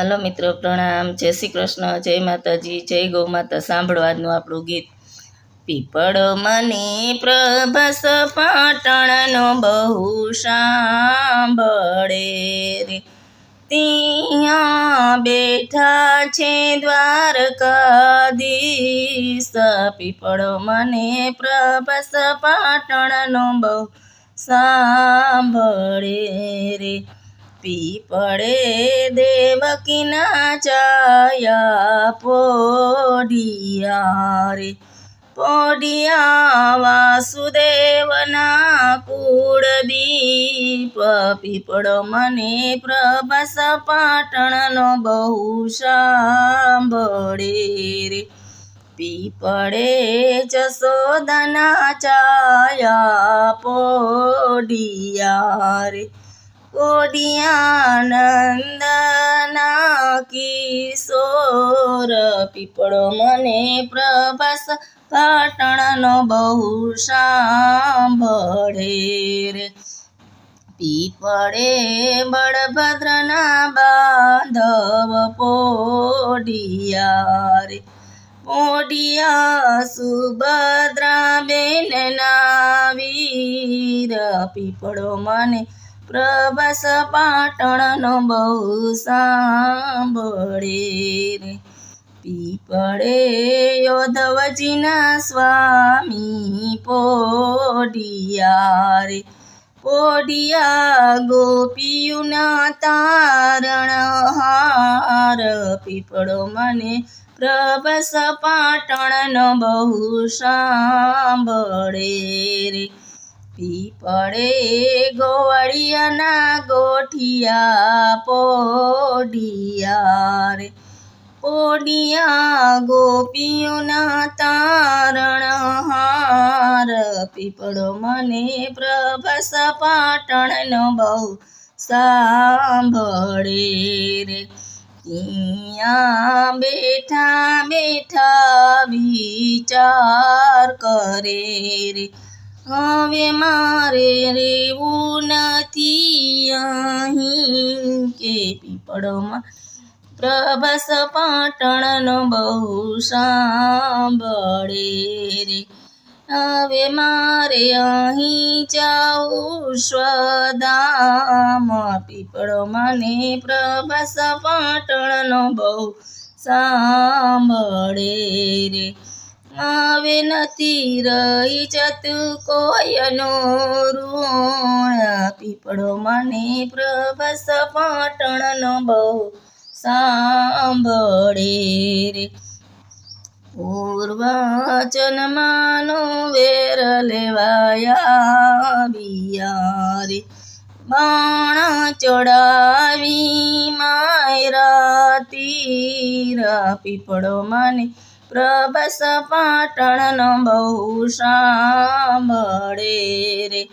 Hello મિત્રો, પ્રણામ. જય શ્રી કૃષ્ણ, જય માતાજી, જય ગૌ માતા સાંભળવાનું આપણું ગીત. પીપળો મને પ્રભસ પાટણનો બહુ સાંભળે રે. ત્યાં બેઠા છે દ્વારકાધીશ. પીપળો મને પ્રભસ પાટણનો બહુ સાંભળે રે. પીપળે દેવકીના ચાયા પોડિયા રે પોડિયા વાસુદેવના કુળદીપ પીપળો મને પ્રભસ પાટણનો બહુ સાંભળે રે. પીપળે જસોદના ચાયા પોડિયા રે કોડિયાનંદના કિશોર પીપળો મને પ્રભાસ પાટણનો બહુ સાંભળે રે. પીપળે બળભદ્રના બાંધવ પોડિયા રે. પોડિયા સુભદ્રા બેનના વીર પીપળો મને પ્રભાસ પાટણનો બહુ સાંભળે રે. પીપળે યોધવજીના સ્વામી પોડિયા રે. પોઢિયા ગોપીયુના તારણ હાર. પીપળો મને પ્રભસ પાટણનો બહુ સાંભળે રે. પીપળે ગોવાળિયાના ગોઠિયા પોડિયા રે. પોડિયા ગોપીઓના તારણ હાર, પીપળો મને પ્રભસ પાટણનો બહુ સાંભળે રે. ત્યાં બેઠા બેઠા વિચાર કરે રે. હવે મારે રેવું નથી અહીં કે પીપળોમાં પ્રભસ પાટણનો બહુ સાંભળે રે. હવે મારે અહીં જાઉં સ્વદામાં પીપળો મને પ્રભસ પાટણનો બહુ સાંભળે રે. હવે નથી રહી જતું કોયનો ઋણ પીપળો મને પ્રભસ પાટણનો બહુ સાંભળે રે. પૂર્વજન્માનો વેર લેવાયા બિયારે બાણ ચડાવી માય રાતી રા પીપળો મને પ્રભસ પાટણનો બહુ સાંભળે રે.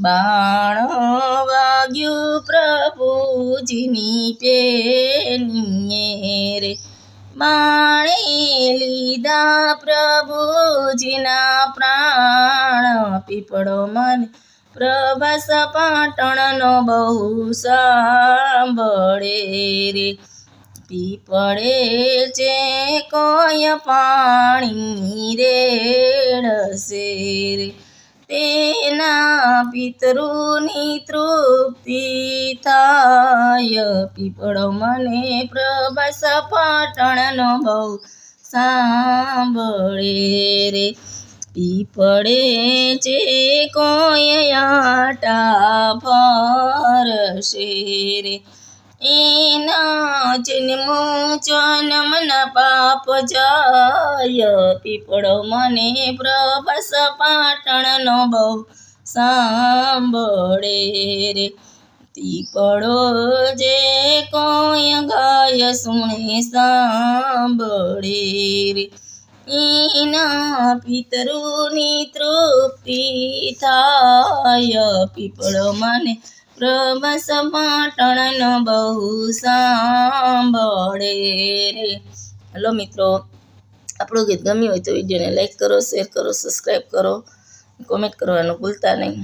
બાણ વાગ્યું પ્રભુજીની પેનીએ રે. બાણે લીધા પ્રભુજીના પ્રાણ. પીપળો મને પ્રભસ પાટણનો બહુ સાંભળે રે. પીપળે છે, કોઈ પાણી રેડશે રે તેના પિતૃની તૃપ્તિ થાય પીપળો મને પ્રભસ પાટણનો બહુ સાંભળે રે. પીપળે છે, કોઈ આટા ફરશે રે એના જન્મો જન્મના પાપ જાય. પીપળો મને પ્રભસ પાટણનો બહુ સાંભળે રે. પીપળો જે કોઈ ગાય સુણે સાંભળે રે. એના પિતૃની તૃપ્તિ થાય. પીપળો મને પ્રભસ પાટણનો બહુ સાંભળે રે. હલો મિત્રો, આપણું ગીત ગમ્યું હોય તો વિડીયોને લાઈક કરો શેર કરો સબસ્ક્રાઈબ કરો. કોમેન્ટ કરવાનું ભૂલતા નહીં.